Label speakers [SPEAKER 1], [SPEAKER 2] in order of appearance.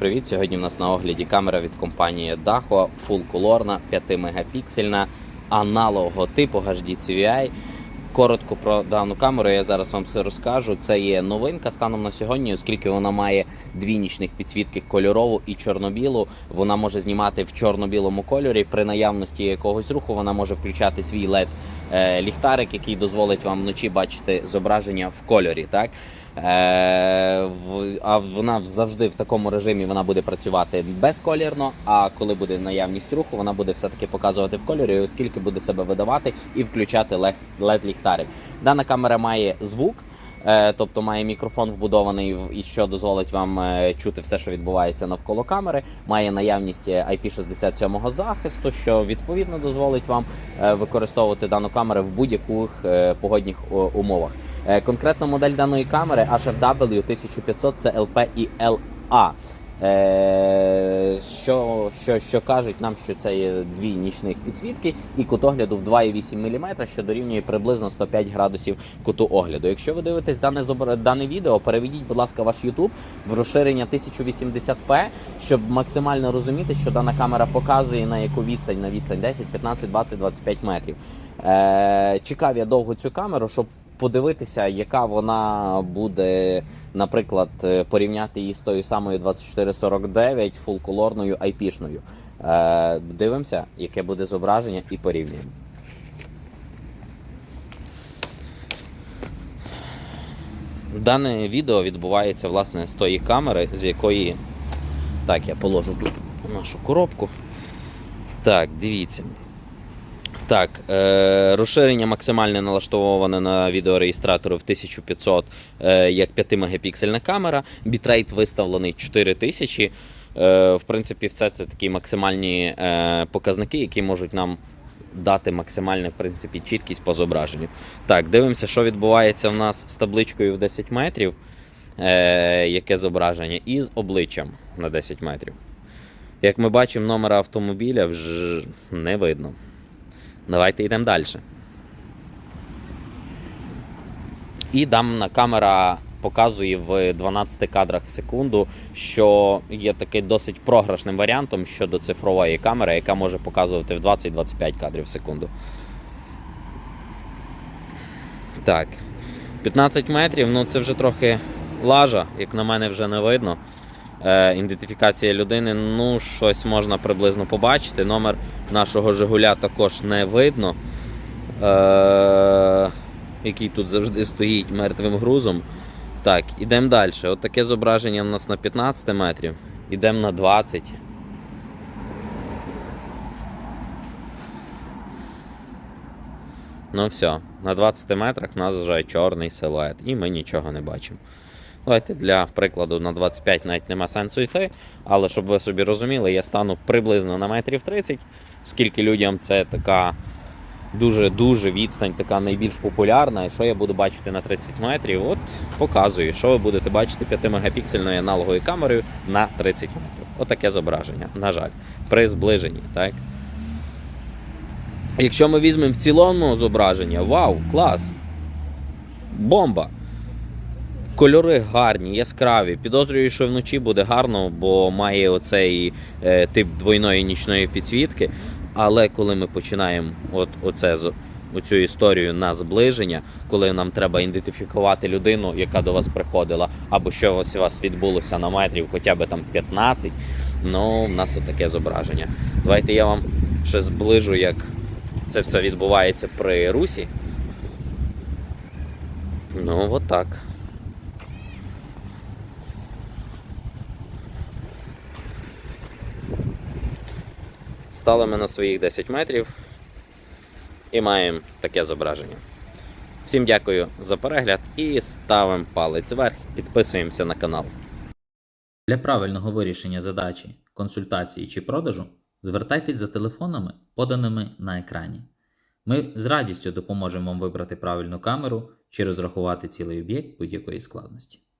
[SPEAKER 1] привіт! Сьогодні в нас на огляді камера від компанії Daho, full colorна, 5 мегапіксельна, аналогового типу HD CVI. Коротко про дану камеру я зараз вам все розкажу. Це є новинка станом на сьогодні, оскільки вона має дві нічних підсвітки кольорову і чорно-білу. Вона може знімати в чорно-білому кольорі. При наявності якогось руху вона може включати свій LED е, ліхтарик, який дозволить вам вночі бачити зображення в кольорі. Так? Е, а вона завжди в такому режимі вона буде працювати безколірно. А коли буде наявність руху, вона буде все-таки показувати в кольорі, оскільки буде себе видавати і включати led ліхтарик. Дана камера має звук. Е, Тобто має мікрофон вбудований, і що дозволить вам е, чути все, що відбувається навколо камери. Має наявність е, IP67 захисту, що відповідно дозволить вам е, використовувати дану камеру в будь-яких е, погодних умовах. Е, Конкретно модель даної камери HFW 1500 це LP і LA. Що, що, кажуть нам, що це є дві нічних підсвітки і кут огляду в 2,8 мм, що дорівнює приблизно 105 градусів куту огляду. Якщо ви дивитесь дане дане відео, переведіть, будь ласка, ваш YouTube в розширення 1080p, щоб максимально розуміти, що дана камера показує на яку відстань, на відстань 10, 15, 20, 25 метрів. Е, чекав я довго цю камеру, щоб подивитися, яка вона буде, наприклад, е, порівняти її з тою самою 2449 фулколорною айпішною. Е, дивимося, яке буде зображення, і порівнюємо. Дане відео відбувається власне з тої камери, з якої. Так, я положу тут нашу коробку. Так, дивіться. Так, е, розширення максимальне налаштоване на відеореєстратору в 1500 е, як 5 мегапіксельна камера. Бітрейт виставлений 4000. Е, в принципі, все це такі максимальні е, показники, які можуть нам дати максимальну в принципі, чіткість по зображенню. Так, дивимося, що відбувається в нас з табличкою в 10 метрів. Е, яке зображення, і з обличчям на 10 метрів. Як ми бачимо, номера автомобіля вже не видно. Давайте йдемо далі. І дана камера показує в 12 кадрах в секунду, що є такий досить програшним варіантом щодо цифрової камери, яка може показувати в 20-25 кадрів в секунду. Так. 15 метрів, ну це вже трохи лажа, як на мене, вже не видно. Е, ідентифікація людини, ну, щось можна приблизно побачити. Номер нашого Жигуля також не видно. Е, який тут завжди стоїть мертвим грузом. Так, ідемо далі. От таке зображення у нас на 15 метрів. Ідемо на 20. Ну все, на 20 метрах в нас вже чорний силует, і ми нічого не бачимо. Давайте для прикладу на 25 навіть нема сенсу йти, але щоб ви собі розуміли, я стану приблизно на метрів 30, оскільки людям це така дуже-дуже відстань, така найбільш популярна. І що я буду бачити на 30 метрів? От показую, що ви будете бачити 5 мегапіксельною аналоговою камерою на 30 метрів. Отаке зображення, на жаль, при зближенні. так? Якщо ми візьмемо в цілому зображення, вау, клас! Бомба! Кольори гарні, яскраві. Підозрюю, що вночі буде гарно, бо має оцей е, тип двойної нічної підсвітки. Але коли ми починаємо от оце, оцю історію на зближення, коли нам треба ідентифікувати людину, яка до вас приходила, або що у вас, у вас відбулося на метрів хоча б там 15, ну, в нас отаке зображення. Давайте я вам ще зближу, як це все відбувається при русі. Ну, от Стали ми на своїх 10 метрів і маємо таке зображення. Всім дякую за перегляд і ставимо палець вверх, підписуємося на канал.
[SPEAKER 2] Для правильного вирішення задачі, консультації чи продажу звертайтесь за телефонами, поданими на екрані. Ми з радістю допоможемо вам вибрати правильну камеру чи розрахувати цілий об'єкт будь-якої складності.